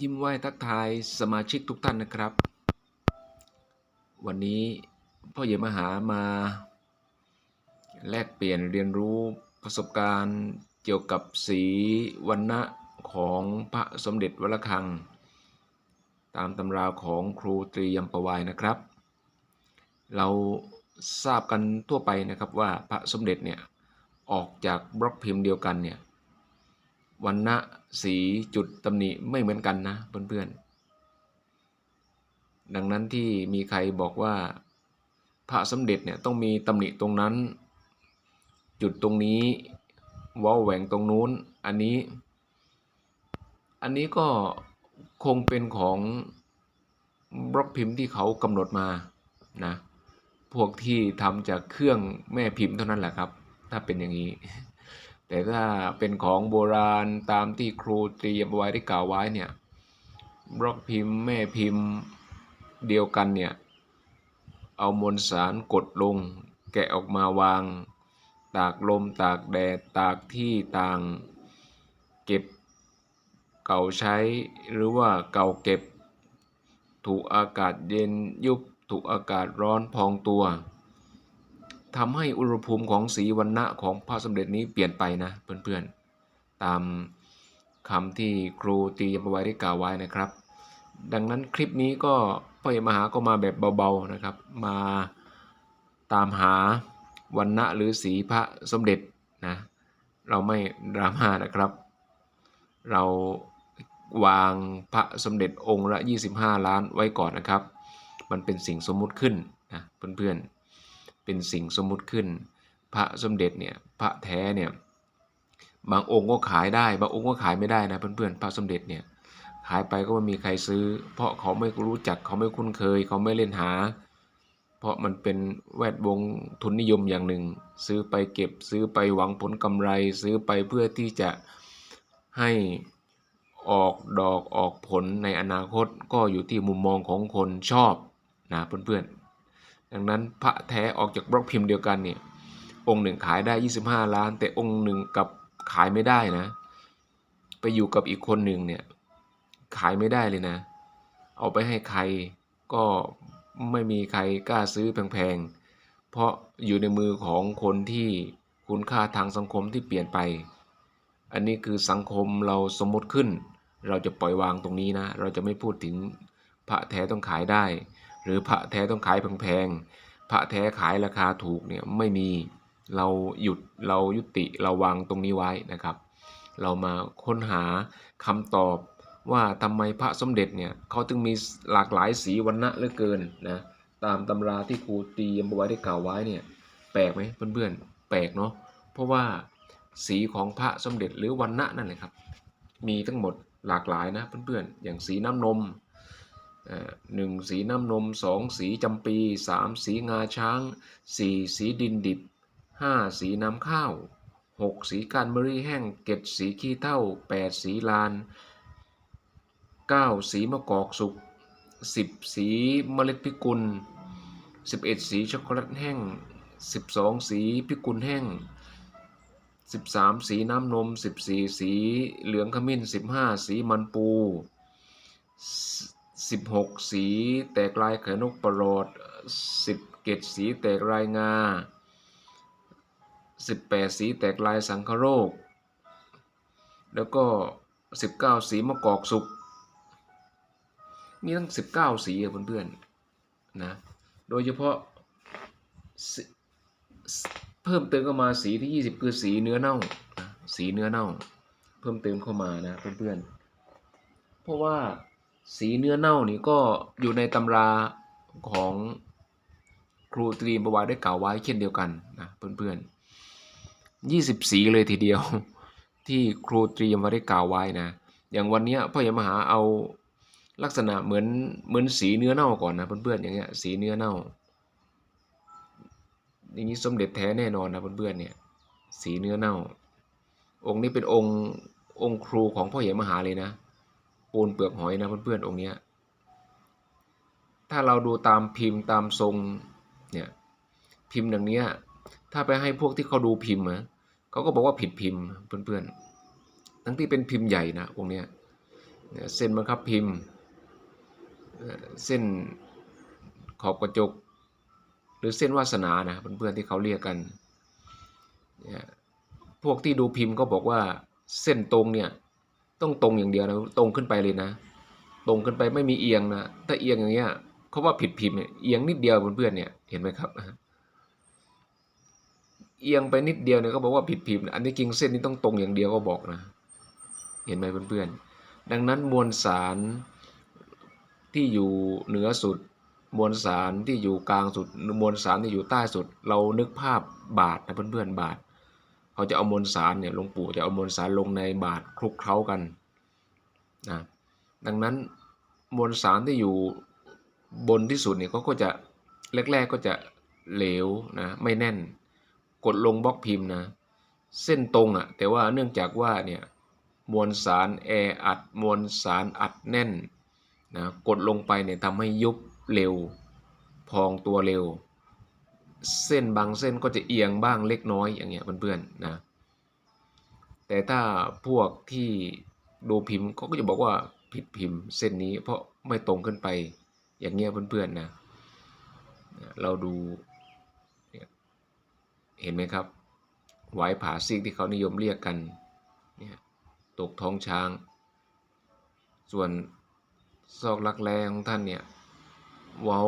ยิ้มไหว้ทักทายสมาชิกทุกท่านนะครับ วันนี้พ่อเหยมหามา แลกเปลี่ยนเรียนรู้ประสบการณ์เกี่ยวกับสีวันณะของพระสมเด็จวระฆัง ตามตำราของครูตรียมประวายนะครับ เราทราบกันทั่วไปนะครับว่าพระสมเด็จเนี่ยออกจากบล็อกพิมพ์เดียวกันเนี่ย วันณะสีจุดตำหนิไม่เหมือนกันนะเพื่อนๆ ดังนั้นที่มีใครบอกว่าพระสมเด็จเนี่ยต้องมีตำหนิตรงนั้น จุดตรงนี้ว้าแหว่งตรงนู้นอันนี้ อันนี้ก็คงเป็นของบล็อกพิมพ์ที่เขากำหนดมานะพวกที่ทำจากเครื่องแม่พิมพ์เท่านั้นแหละครับ ถ้าเป็นอย่างนี้ แต่ถ้าเป็นของโบราณตามที่ครูเตรียมไว้ได้กล่าวไว้เนี่ยบล็อกพิมพ์แม่พิมพ์เดียวกันเนี่ยเอามวลสารกดลง แกะออกมาวาง ตากลมตากแดดตากที่ต่างเก็บเก่าใช้หรือว่าเก่าเก็บ ถูกอากาศเย็นยุบถูกอากาศร้อนพองตัว ทำให้อุณหภูมิของสีวันณะของพระสมเด็จนี้เปลี่ยนไปนะเพื่อนๆ ตามคำที่ครูตียมไว้ได้กล่าวไว้นะครับ ดังนั้นคลิปนี้ก็พ่อเอกมหาก็มาแบบเบาๆนะครับ มาตามหาวันณะหรือสีพระสมเด็จนะเราไม่ดราม่านะครับ เราวางพระสมเด็จองค์ละ 25 ล้านไว้ก่อนนะครับ มันเป็นสิ่งสมมุติขึ้นนะเพื่อนๆ เป็นสิ่งสมมุติขึ้น พระสมเด็จเนี่ยพระแท้เนี่ยบางองค์ก็ขายได้ บางองค์ก็ขายไม่ได้นะเพื่อนๆพระสมเด็จเนี่ยขายไปก็ไม่มีใครซื้อ เพราะเขาไม่รู้จักเขาไม่คุ้นเคย เขาไม่เล่นหา เพราะมันเป็นแวดวงทุนนิยมอย่างหนึ่ง ซื้อไปเก็บซื้อไปหวังผลกำไร ซื้อไปเพื่อที่จะให้ออกดอกออกผลในอนาคตก็อยู่ที่มุมมองของคนชอบนะเพื่อนๆ ดังนั้นพระแท้ออกจากบล็อกพิมพ์เดียวกันเนี่ยองค์หนึ่งขายได้ 25 ล้าน แต่องค์หนึ่งกับขายไม่ได้นะ ไปอยู่กับอีกคนหนึ่งเนี่ยขายไม่ได้เลยนะ เอาไปให้ใครก็ไม่มีใครกล้าซื้อแพงๆ เพราะอยู่ในมือของคนที่คุณค่าทางสังคมที่เปลี่ยนไป อันนี้คือสังคมเราสมมติขึ้น เราจะปล่อยวางตรงนี้นะ เราจะไม่พูดถึงพระแท้ต้องขายได้ หรือพระแท้ต้องขายแพงๆพระแท้ขายราคาถูกเนี่ยไม่มีเราหยุดเรายุติเราวางตรงนี้ไว้นะครับ เรามาค้นหาคำตอบว่าทำไมพระสมเด็จเนี่ยเขาถึงมีหลากหลายสีวันณะเหลือเกินนะตามตำราที่ครูตียมไว้ได้กล่าวไว้เนี่ยแปลกไหมเพื่อนๆแปลกเนาะเพราะว่าสีของพระสมเด็จหรือวันณะนั่นแหละครับ มีทั้งหมดหลากหลายนะเพื่อนๆอย่างสีน้ำนม หนึ่งสีน้ำนมสองสีจำปีสามสีงาช้างสี่สีดินดิบห้าสีน้ำข้าวหกสีการมะรี่แห้งเกตสีขี้เท่าแปดสีลานเก้าสีมะกอกสุกสิบสีเมล็ดพิกุลสิบเอ็ดสีช็อกโกแลตแห้งสิบสองสีพิกุลแห้งสิบสามสีน้ำนมสิบสี่สีเหลืองขมิ้นสิบห้าสีมันปู สิบหกสีแตกลายไข่นกประหลอดสิบเกตสีแตกลายงาสิบแปดสีแตกลายสังคโรค แล้วก็สิบเก้าสีมะกอกสุกมีทั้งสิบเก้าสีเพื่อนๆนะโดยเฉพาะเพิ่มเติมเข้ามาสีที่ยี่สิบคือสีเนื้อเน่าสีเนื้อเน่า เพิ่มเติมเข้ามานะเพื่อนๆเพราะว่า สีเนื้อเน่านี่ก็อยู่ในตำราของครูตรีประวัติได้กล่าวไว้เช่นเดียวกันนะเพื่อนๆยี่สิบสีเลยทีเดียว ที่ครูตรีมาได้กล่าวไว้นะ อย่างวันนี้พ่อใหญ่มหาเอาลักษณะเหมือนเหมือนสีเนื้อเน่าก่อนนะเพื่อนๆอย่างเงี้ยสีเนื้อเน่า อย่างนี้สมเด็จแท้แน่นอนนะเพื่อนๆเนี่ยสีเนื้อเน่า องค์นี้เป็นองค์องค์ครูของพ่อใหญ่มหาเลยนะ ปูนเปลือกหอยนะเพื่อนๆองค์นี้ถ้าเราดูตามพิมพ์ตามทรงเนี่ยพิมพ์อย่างเนี้ยถ้าไปให้พวกที่เขาดูพิมพ์นะเขาก็บอกว่าผิดพิมพ์เพื่อนๆทั้งที่เป็นพิมพ์ใหญ่นะองค์นี้เนี่ยเส้นบังคับพิมพ์เอ่อเส้นขอบกระจก หรือเส้นวาสนานะเพื่อนๆที่เขาเรียกกันเนี่ยพวกที่ดูพิมพ์ก็บอกว่าเส้นตรงเนี่ย ต้องตรงอย่างเดียวนะตรงขึ้นไปเลยนะ ตรงขึ้นไปไม่มีเอียงนะถ้าเอียงอย่างเงี้ยเขาว่าผิดพิมพ์เอียงนิดเดียวเพื่อนๆเนี่ยเห็นไหมครับเอียงไปนิดเดียวเนี่ยก็บอกว่าผิดพิมพ์อันนี้จริงเส้นนี้ต้องตรงอย่างเดียวก็บอกนะ เห็นไหมเพื่อนๆ ดังนั้นมวลสารที่อยู่เหนือสุด มวลสารที่อยู่กลางสุด มวลสารที่อยู่ใต้สุด เรานึกภาพบาทนะเพื่อนๆบาท เขาจะเอามวลสารเนี่ยหลวงปู่จะเอามวลสารลงในบาทคลุกเคล้ากันนะดังนั้นมวลสารที่อยู่บนที่สุดเนี่ยเขาก็จะแรกๆก็จะเหลวนะไม่แน่น กดลงบล็อกพิมพ์นะเส้นตรงอะ่ะแต่ว่าเนื่องจากว่าเนี่ยมวลสารแออัดมวลสารอัดแน่นนะกดลงไปเนี่ยทำให้ยุบเร็ว พองตัวเร็ว เส้นบางเส้นก็จะเอียงบ้างเล็กน้อยอย่างเงี้ยเพื่อนๆนะแต่ถ้าพวกที่ดูพิมพ์เขาก็จะบอกว่าผิดพิมพ์เส้นนี้เพราะไม่ตรงขึ้นไปอย่างเงี้ยเพื่อนๆนะเราดูเห็นไหมครับไว้ผาซีกที่เขานิยมเรียกกันเนี่ยตกท้องช้าง ส่วนซอกลักแรของท่านเนี่ยเว้า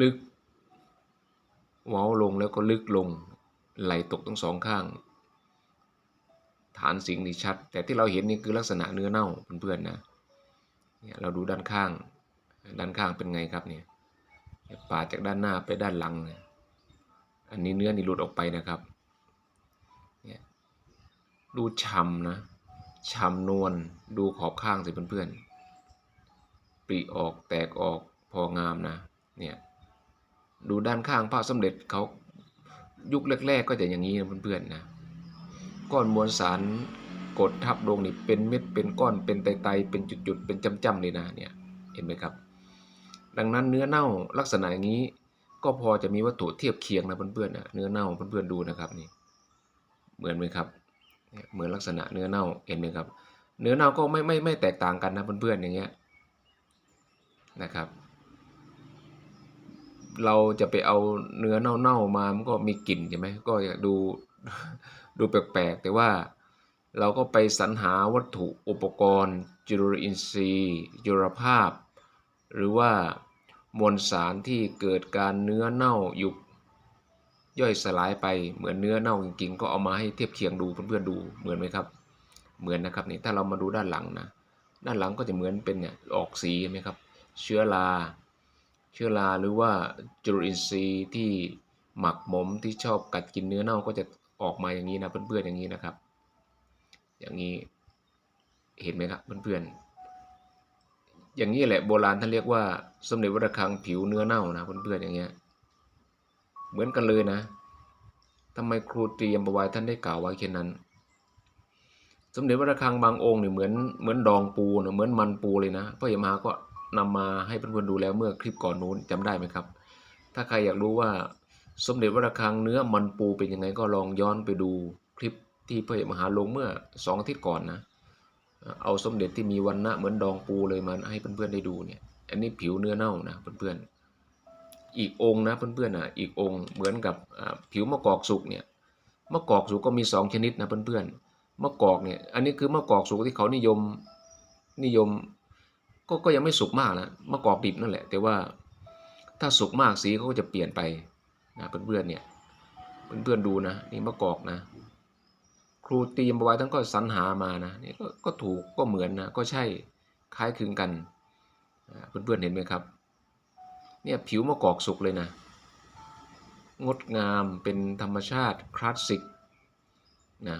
ลึก เว้าลงแล้วก็ลึกลง ไหลตกทั้งสองข้าง ฐานสิงนี่ชัด แต่ที่เราเห็นนี่คือลักษณะเนื้อเน่าเพื่อนๆนะเนี่ยเราดูด้านข้าง ด้านข้างเป็นไงครับเนี่ยปาดจากด้านหน้าไปด้านหลังเนี่ยอันนี้เนื้อนี่หลุดออกไปนะครับเนี่ยดูช่ำนะช่ำนวลดูขอบข้างสิเพื่อนๆปริออกแตกออกพองามนะเนี่ย ดูด้านข้างพระสมเด็จเขายุคแรก ๆ ก็จะอย่างนี้นะเพื่อนๆนะก้อนมวลสารกดทับลงนี่เป็นเม็ดเป็นก้อนเป็นไตๆเป็นจุดๆเป็นจำๆเลยนะเนี่ยเห็นไหมครับ ดังนั้นเนื้อเน่าลักษณะอย่างนี้ ก็พอจะมีวัตถุเทียบเคียงนะเพื่อนๆนะเนื้อเน่าเพื่อนๆดูนะครับนี่เหมือนไหมครับเนี่ยเหมือนลักษณะเนื้อเน่าเห็นไหมครับ เนื้อเน่าก็ไม่ไม่ไม่แตกต่างกันนะเพื่อนๆอย่างเงี้ยนะครับ เราจะไปเอาเนื้อเน่าๆมา มันก็มีกลิ่นใช่ไหมก็ดูดูแปลกๆ แต่ว่าเราก็ไปสรรหาวัตถุอุปกรณ์ จุลอินทรีย์จุลภาพ หรือว่ามวลสารที่เกิดการเนื้อเน่ายุบย่อยสลายไปเหมือนเนื้อเน่าจริงๆ ก็เอามาให้เทียบเคียงดูเพื่อนๆดูเหมือนไหมครับ เหมือนนะครับนี่ถ้าเรามาดูด้านหลังนะด้านหลังก็จะเหมือนเป็นเนี่ยออกสีเห็นไหมครับ เชื้อรา เชื้อราหรือว่าจุลินทรีย์ที่หมักหมมที่ชอบกัดกินเนื้อเน่าก็จะออกมาอย่างนี้นะเพื่อนๆอย่างนี้นะครับ อย่างนี้เห็นไหมครับเพื่อนๆอย่างนี้แหละโบราณท่านเรียกว่าสมเด็จวัดระฆังผิวเนื้อเน่านะเพื่อนๆอย่างเงี้ยเหมือนกันเลยนะทำไมครูเตรียมประวัยท่านได้กล่าวไว้แค่นั้น สมเด็จวัดระฆังบางองค์เนี่ยเหมือนเหมือนดองปูนะเหมือนมันปูเลยนะพระยามาก็ นำมาให้เพื่อนๆดูแล้วเมื่อคลิปก่อนนู้นจำได้ไหมครับ ถ้าใครอยากรู้ว่าสมเด็จวัดระฆังเนื้อมันปูเป็นยังไงก็ลองย้อนไปดูคลิปที่พระมหาลงเมื่อสองอาทิตย์ก่อนนะเอาสมเด็จที่มีวันณะเหมือนดองปูเลยมาให้เพื่อนๆได้ดูเนี่ย อันนี้ผิวเนื้อเน่านะเพื่อนๆ อีกองนะเพื่อนๆนะอีกองเหมือนกับผิวมะกอกสุกเนี่ยมะกอกสุกก็มีสองชนิดนะเพื่อนๆมะกอกเนี่ยอันนี้คือมะกอกสุกที่เขานิยมนิยม ก็ก็ยังไม่สุกมากนะมะกอกดิบนั่นแหละ แต่ว่าถ้าสุกมากสีเขาก็จะเปลี่ยนไปนะเพื่อนๆเนี่ยเพื่อนๆดูนะนี่มะกอกนะ ครูตีมเอาไว้ทั้งก็สรรหามานะนี่ก็ก็ถูกก็เหมือนนะก็ใช่คล้ายคลึงกันเพื่อนๆเห็นไหมครับเนี่ยผิวมะกอกสุกเลยนะ งดงามเป็นธรรมชาติคลาสสิกนะ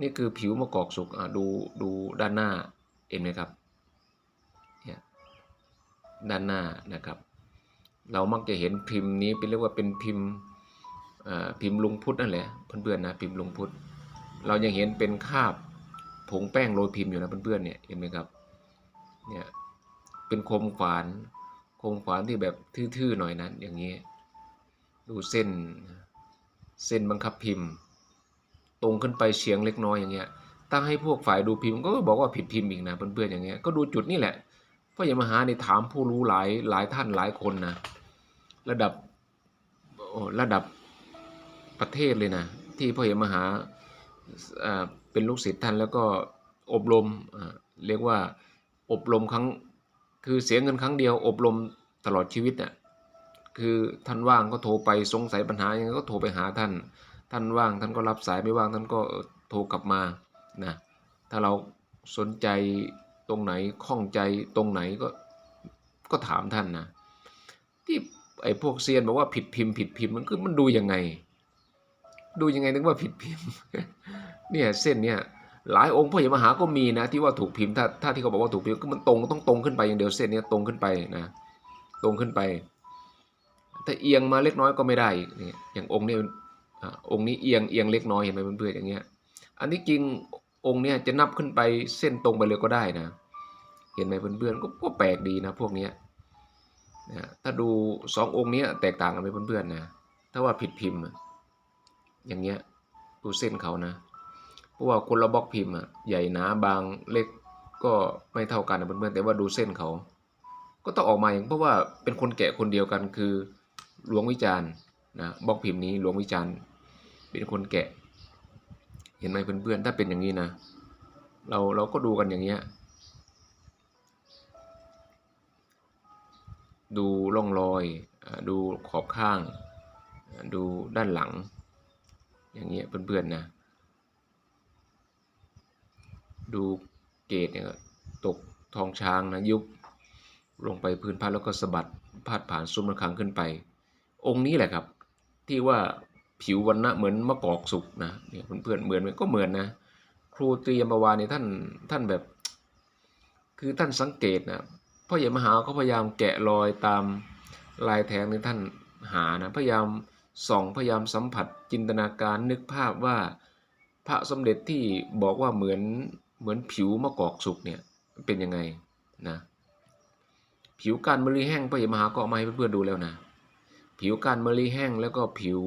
นี่คือผิวมะกอกสุกอะดูดูด้านหน้าเห็นไหมครับ ด้านหน้านะครับ เรามักจะเห็นพิมพ์นี้เป็นเรียกว่าเป็นพิมพ์พิมพ์ลุงพุทธนั่นแหละเพื่อนๆนะพิมพ์ลุงพุทธเรายังเห็นเป็นคาบผงแป้งโรยพิมพ์อยู่นะเพื่อนๆเนี่ยเห็นไหมครับเนี่ยเป็นคมฝานคมฝานที่แบบทื่อๆหน่อยนั้นอย่างนี้ ดูเส้นเส้นบังคับพิมพ์ ตรงขึ้นไปเฉียงเล็กน้อยอย่างเงี้ยตั้งให้พวกฝ่ายดูพิมพ์ก็บอกว่าผิดพิมพ์อีกนะเพื่อนๆอย่างเงี้ยก็ดูจุดนี่แหละ พ่อใหญ่มหาเนี่ยถามผู้รู้หลายหลายท่านหลายคนนะระดับระดับประเทศเลยนะ ที่พ่อใหญ่มหาเป็นลูกศิษย์ท่านแล้วก็อบรมเรียกว่าอบรมครั้งคือเสียเงินครั้งเดียว อบรมตลอดชีวิตน่ะคือท่านว่างก็โทรไปสงสัยปัญหายังก็โทรไปหาท่าน ท่านว่างท่านก็รับสายไม่ว่างท่านก็โทรกลับมานะถ้าเราสนใจ ตรงไหนข้องใจตรงไหนก็ก็ถามท่านนะที่ไอ้พวกเซียนบอกว่าผิดพิมพ์ผิดพิมพ์มันคือมันดูยังไง ดูยังไงนึกว่าผิดพิมพ์เนี่ยเส้นเนี่ยหลายองค์พ่อใหญ่มหาก็มีนะที่ว่าถูกพิมพ์ถ้าถ้าที่เขาบอกว่าถูกพิมพ์ก็มันตรงต้องตรงขึ้นไปอย่างเดียวเส้นเนี้ยตรงขึ้นไปนะตรงขึ้นไปถ้าเอียงมาเล็กน้อยก็ไม่ได้เนี่ยอย่างองค์เนี้อ่าองค์นี้เอียงเอียงเล็กน้อยเห็นไหมเพื่อนๆอย่างเงี้ยอันนี้จริง องค์เนี้ยจะนับขึ้นไปเส้นตรงไปเลยก็ได้นะ เห็นไหมเพื่อนๆกก็แปลกดีนะพวกนี้นะถ้าดูสององค์เนี้ยแตกต่างกันไหมเพื่อนๆนะถ้าว่าผิดพิมพ์ อย่างเงี้ยดูเส้นเขานะเพราะว่าคนละบล็อกพิมพ์อะใหญ่หนาบางเล็กก็ไม่เท่ากันนะเพื่อนๆแต่ว่าดูเส้นเขา ก็ต้องออกมาอย่างเพราะว่าเป็นคนแกะคนเดียวกันคือหลวงวิจารณ์นะบล็อกพิมพ์นี้หลวงวิจารณ์เป็นคนแกะ ห็นไหมเพื่อนๆถ้าเป็นอย่างนี้นะ เราเราก็ดูกันอย่างเงี้ยดูร่องรอยดูขอบข้าง ดูด้านหลัง อย่างเงี้ยเพื่อนๆนะ ดูเกตเนี่ยตกทองช้างนะยุบลงไปพื้นพระแล้วก็สะบัดพาดผ่านซุ้มระฆังขึ้นไป องค์นี้แหละครับ ที่ว่า ผิววันณะเหมือนมะกอกสุกนะเนี่ยเพื่อนๆเหมือนไหมก็เหมือนนะ ครูตรียมบวานี่ท่านท่านแบบ คือท่านสังเกตนะพ่อใหญ่มหาเขาพยายามแกะรอยตามลายแทงในท่านหานะพยายามส่องพยายามสัมผัสจินตนาการนึกภาพว่าพระสมเด็จที่บอกว่าเหมือนเหมือนผิวมะกอกสุกเนี่ยเป็นยังไงนะผิวการมะลิแห้งพ่อใหญ่มหาก็เอามาให้เพื่อนๆดูแล้วนะ ผิวการมะลิแห้งแล้วก็ผิว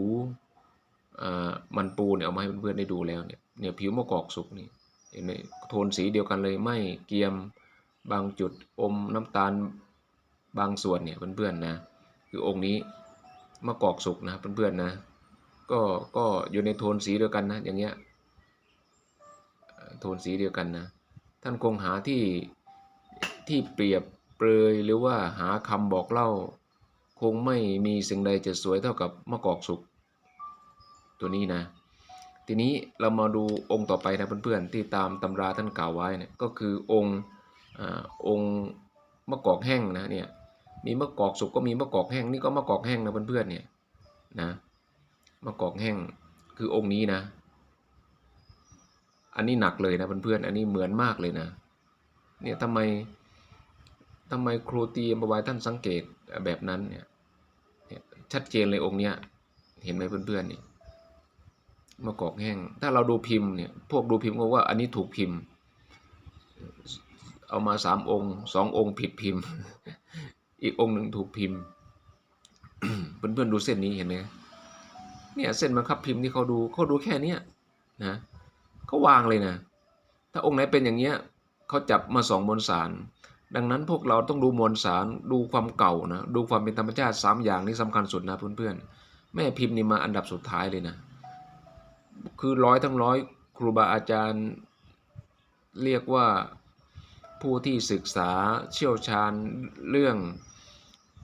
มันปูเนี่ยเอามาให้เพื่อนๆได้ดูแล้วเนี่ยเนี่ยผิวมะกอกสุกนี่เห็นไหมโทนสีเดียวกันเลยไม่เกียมบางจุดอมน้ำตาลบางส่วนเนี่ยเพื่อนๆนะคือองค์นี้มะกอกสุกนะเพื่อนๆนะก็ก็อยู่ในโทนสีเดียวกันนะอย่างเงี้ยโทนสีเดียวกันนะท่านคงหาที่ที่เปรียบเปรยหรือว่าหาคำบอกเล่า คงไม่มีสิ่งใดจะสวยเท่ากับมะกอกสุก ตัวนี้นะ ทีนี้เรามาดูองค์ต่อไปนะเพื่อนๆที่ตามตำราท่านกล่าวไว้เนี่ยก็คือองค์องค์มะกอกแห้งนะเนี่ยมีมะกอกสุกก็มีมะกอกแห้งนี่ก็มะกอกแห้งนะเพื่อนๆเนี่ยนะมะกอกแห้งคือองค์นี้นะ อันนี้หนักเลยนะเพื่อนๆอันนี้เหมือนมากเลยนะเนี่ยทำไมทำไมครูตีมบายท่านสังเกตแบบนั้นเนี่ยเนี่ยชัดเจนเลยองค์เนี้ยเห็นไหมเพื่อนๆนี่ มะกอกแห้ง ถ้าเราดูพิมพ์เนี่ยพวกดูพิมพ์ก็ว่าอันนี้ถูกพิมพ์ เอามาสามองค์สององค์ผิดพิมพ์ อีกองค์หนึ่งถูกพิมพ์เพื่อนๆดูเส้นนี้เห็นไหมเนี่ยเส้นบังคับพิมพ์ที่เขาดูเขาดูแค่เนี้ยนะเขาวางเลยนะ ถ้าองค์ไหนเป็นอย่างเงี้ยเขาจับมาสองมวลสาร ดังนั้นพวกเราต้องดูมวลสารดูความเก่านะดูความเป็นธรรมชาติสามอย่างนี้สำคัญสุดนะเพื่อนๆแม่พิมพ์นี่มาอันดับสุดท้ายเลยนะ คือร้อยทั้งร้อยครูบาอาจารย์ เรียกว่าผู้ที่ศึกษาเชี่ยวชาญเรื่อง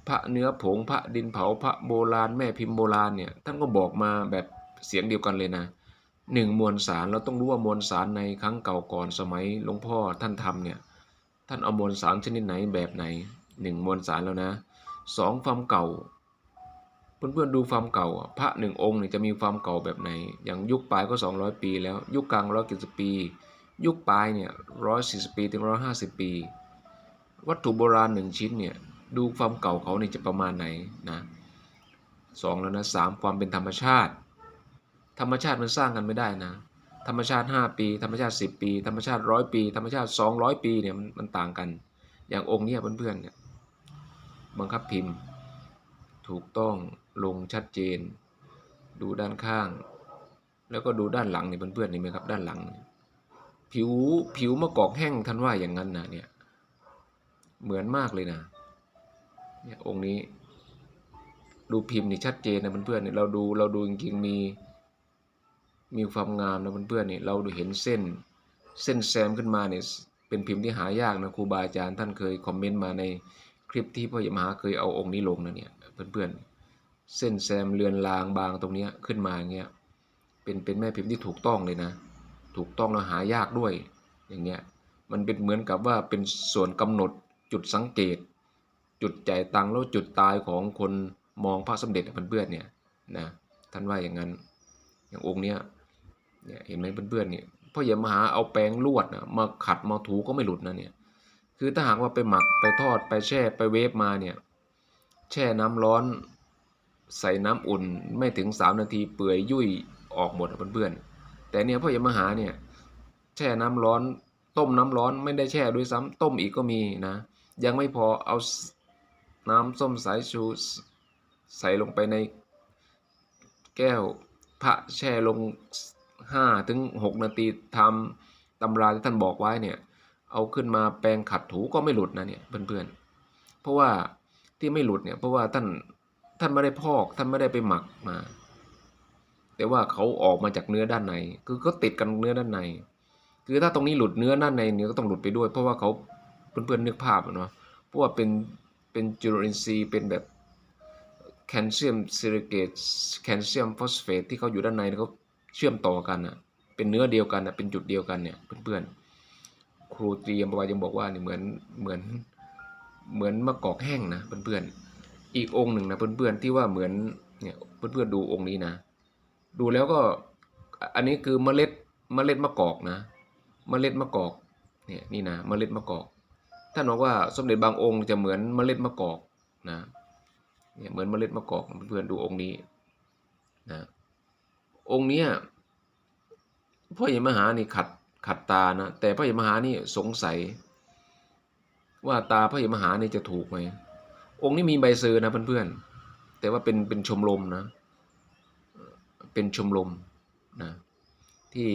พระเนื้อผงพระดินเผาพระโบราณแม่พิมพ์โบราณเนี่ยท่านก็บอกมาแบบเสียงเดียวกันเลยนะหนึ่งมวลสารเราต้องรู้ว่ามวลสารในครั้งเก่าก่อนสมัยหลวงพ่อท่านทำเนี่ยท่านเอามวลสารชนิดไหนแบบไหนหนึ่งมวลสารแล้วนะสองความเก่า เพื่อนๆดูความเก่าพระหนึ่งองค์เนี่ยจะมีความเก่าแบบไหน อย่างยุคปลายก็ 200 ปี แล้วยุคกลางร้อยสิบปี ยุคปลายเนี่ยร้อยสี่สิบปีถึงร้อยห้าสิบปี วัตถุโบราณหนึ่งชิ้นเนี่ยดูความเก่าเขาเนี่ยจะประมาณไหนนะสองแล้วนะสามความเป็นธรรมชาติ ธรรมชาติมันสร้างกันไม่ได้นะ ธรรมชาติ 5 ปี ธรรมชาติ 10 ปี ธรรมชาติร้อยปี ธรรมชาติ 200 ปีเนี่ยมันต่างกัน อย่างองค์เนี้ยเพื่อนๆเนี่ยบังคับพิมพ์ ถูกต้อง ลงชัดเจน ดูด้านข้าง แล้วก็ดูด้านหลังนี่เพื่อนๆนี่ไหมครับด้านหลัง ผิวผิวมะกอกแห้งท่านว่าอย่างนั้นนะเนี่ยเหมือนมากเลยนะเนี่ยองค์นี้ ดูพิมพ์นี่ชัดเจนนะเพื่อนๆเนี่ยเราดูเราดูจริงๆมีมีความงามนะเพื่อนๆนี่เราดูเห็นเส้นเส้นแซมขึ้นมาเนี่ยเป็นพิมพ์ที่หายากนะครูบาอาจารย์ท่านเคยคอมเมนต์มาในคลิปที่พ่อใหญ่มหาเคยเอาองค์นี้ลงนะเนี่ยเพื่อนๆ เส้นแซมเลือนลางบางตรงนี้ขึ้นมาอย่างเงี้ยเป็นเป็นแม่พิมพ์ที่ถูกต้องเลยนะ ถูกต้องแล้วหายากด้วยอย่างเงี้ยมันเป็นเหมือนกับว่าเป็นส่วนกำหนดจุดสังเกต จุดจ่ายตังแล้วจุดตายของคนมองพระสมเด็จเพื่อนๆเนี่ยนะท่านว่าอย่างนั้นอย่างองค์เนี้ยเนี่ยเห็นไหมเพื่อนๆเนี่ยพ่ออย่มหาเอาแปรงลวดนะมาขัดมาถูก็ไม่หลุดนะเนี่ยคือถ้าหากว่าไปหมักไปทอดไปแช่ไปเวฟมาเนี่ยแช่น้ำร้อน ใส่น้ำอุ่นไม่ถึงสามนาทีเปื่อยยุ่ยออกหมดอะเพื่อนๆแต่เนี่ยพ่อย่มหาเนี่ยแช่น้ำร้อน ต้มน้ำร้อนไม่ได้แช่ด้วยซ้ำต้มอีกก็มีนะ ยังไม่พอเอาน้ำส้มสายชูใส่ลงไปในแก้วพระแช่ลงห้าถึงหกนาทีทำตำราที่ท่านบอกไว้เนี่ย เอาขึ้นมาแปรงขัดถูก็ไม่หลุดนะเนี่ยเพื่อนๆ เพราะว่าที่ไม่หลุดเนี่ยเพราะว่าท่าน ท่านไม่ได้พอก ท่านไม่ได้ไปหมักมา แต่ว่าเขาออกมาจากเนื้อด้านใน คือก็ติดกันเนื้อด้านใน คือถ้าตรงนี้หลุดเนื้อด้านในเนี่ยก็ต้องหลุดไปด้วย เพราะว่าเขาเพื่อนๆนึกภาพเนาะเพราะว่าเป็นเป็นจุลินทรีย์เป็นแบบแคลเซียมซิลิเกตแคลเซียมฟอสเฟตที่เขาอยู่ด้านในเขาเชื่อมต่อกันอะ เป็นเนื้อเดียวกันอะเป็นจุดเดียวกันเนี่ยเพื่อนๆครูเตรียมประวัติยังบอกว่านี่เหมือนเหมือนเหมือนมะกอกแห้งนะเพื่อนๆ อีกองค์หนึ่งนะเพื่อนๆที่ว่าเหมือนเนี่ยเพื่อนๆดูองค์นี้นะ ดูแล้วก็อันนี้คือเมล็ดเมล็ดมะกอกนะ เมล็ดมะกอกเนี่ยนี่นะเมล็ดมะกอกท่านบอกว่าสมเด็จบางองค์จะเหมือนเมล็ดมะกอกนะเนี่ยเหมือนเมล็ดมะกอกเพื่อนๆดูองค์นี้นะองค์เนี้ยพ่อใหญ่มหานี่ขัดขัดตานะแต่พระยมหานี่สงสัย ว่าตาพระยมหานี่จะถูกไหม องค์นี้มีใบเซอร์นะเพื่อนๆ แต่ว่าเป็นเป็นชมรมนะ เป็นชมรมนะที่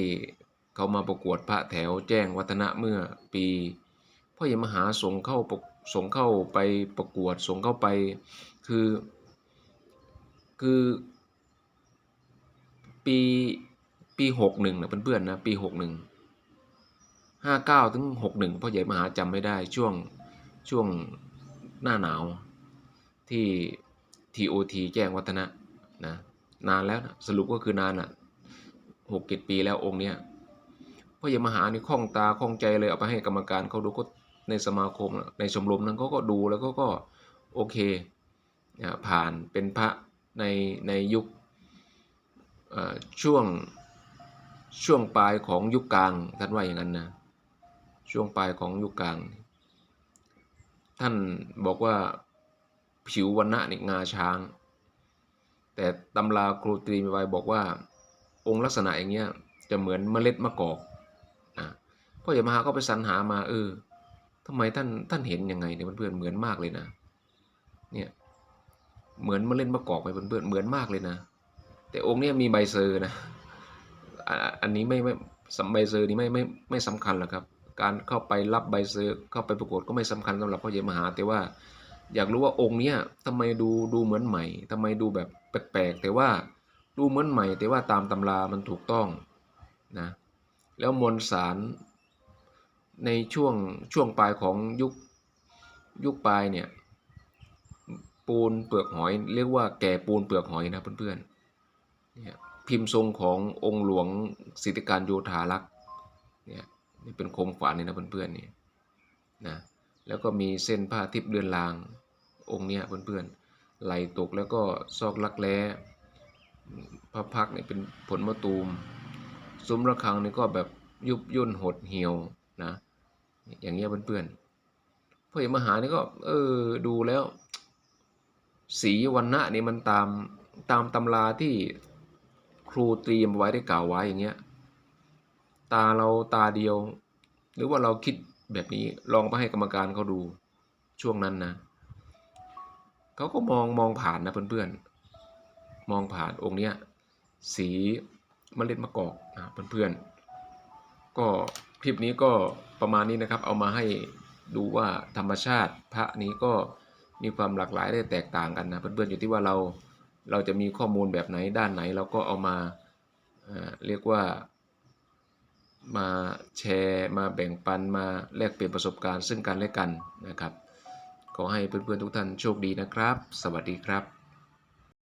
เขามาประกวดพระแถวแจ้งวัฒนะเมื่อปีพ่อยมหาส่งเข้าประส่งเข้าไปประกวดส่งเข้าไปคือคือปีปีหกหนึ่งนะเพื่อนๆนะปีหกหนึ่งห้าเก้าถึงหกหนึ่งพ่อใหญ่มหาจำไม่ได้ช่วงช่วงหน้าหนาว ที่ TOT แจ้งวัฒนะนะนานแล้วนะสรุปก็คือนานอะหกเจ็ดปีแล้วองค์เนี้ยพ่อใหญ่มหานี่คล่องตาคล่องใจเลยเอาไปให้กรรมการเขาดูก็ในสมาคมในชมรมนั้นเขาก็ดูแล้วก็ก็โอเคนะผ่านเป็นพระในในยุคช่วงช่วงปลายของยุคกลางท่านว่าอย่างนั้นนะช่วงปลายของยุคกลาง ท่านบอกว่า ผิววันณะนี่งาช้าง แต่ตำราครูตรีมีไว้บอกว่า องค์ลักษณะอย่างเงี้ยจะเหมือนเมล็ดมะกอกนะพ่อใหญ่มหาก็ไปสรรหามาเออทำไมท่านท่านเห็นยังไงเนี่ยเพื่อนเหมือนมากเลยนะ เนี่ยเหมือนเมล็ดมะกอกไปเพื่อนเหมือนมากเลยนะ แต่องค์เนี้ยมีใบเซอร์นะ อันนี้ไม่ไม่สำใบเซอร์นี่ไม่ไม่ไม่สำคัญหรอกครับ การเข้าไปรับใบเซอร์เข้าไปประกวดก็ไม่สำคัญสำหรับพ่อใหญ่มหา แต่ว่า อยากรู้ว่าองค์เนี้ยทำไมดูดูเหมือนใหม่ทำไมดูแบบแปลกๆแต่ว่าดูเหมือนใหม่ แต่ว่าตามตำรามันถูกต้องนะแล้วมวลสารในช่วงช่วงปลายของยุคยุคปลายเนี่ยปูนเปลือกหอยเรียกว่าแก่ปูนเปลือกหอยนะเพื่อนๆเนี่ยพิมพ์ทรงขององค์หลวงสิทธิการโยธารักษ์เนี่ยเป็นโคมขวานนี่นะเพื่อนๆนี่นะแล้วก็มีเส้นผ้าทิพย์เดือนลาง องค์เนี้ยเพื่อนๆไหลตกแล้วก็ซอกลักแร้พระพักเนี่ยเป็นผลมะตูมซุ้มระฆังนี่ก็แบบยุบย่นหดเหี่ยวนะอย่างเงี้ยเพื่อนๆพ่อเอกมหานี่ก็เออดูแล้ว สีวันณะนี่มันตามตามตำราที่ครูเตรียมไว้ได้กล่าวไว้อย่างเงี้ยตาเราตาเดียว หรือว่าเราคิดแบบนี้ลองไปให้กรรมการเขาดูช่วงนั้นนะ เขาก็มองมองผ่านนะเพื่อนๆ มองผ่านองค์เนี้ยสีเมล็ดมะกอกนะเพื่อนๆ ก็คลิปนี้ก็ประมาณนี้นะครับ เอามาให้ดูว่าธรรมชาติพระนี้ก็มีความหลากหลายได้แตกต่างกันนะเพื่อนๆอยู่ที่ว่าเราเราจะมีข้อมูลแบบไหนด้านไหนเราก็เอามาเรียกว่ามาแชร์ มาแบ่งปันมาแลกเปลี่ยนประสบการณ์ซึ่งกันและกันนะครับ ขอให้เพื่อนๆทุกท่านโชคดีนะครับ สวัสดีครับ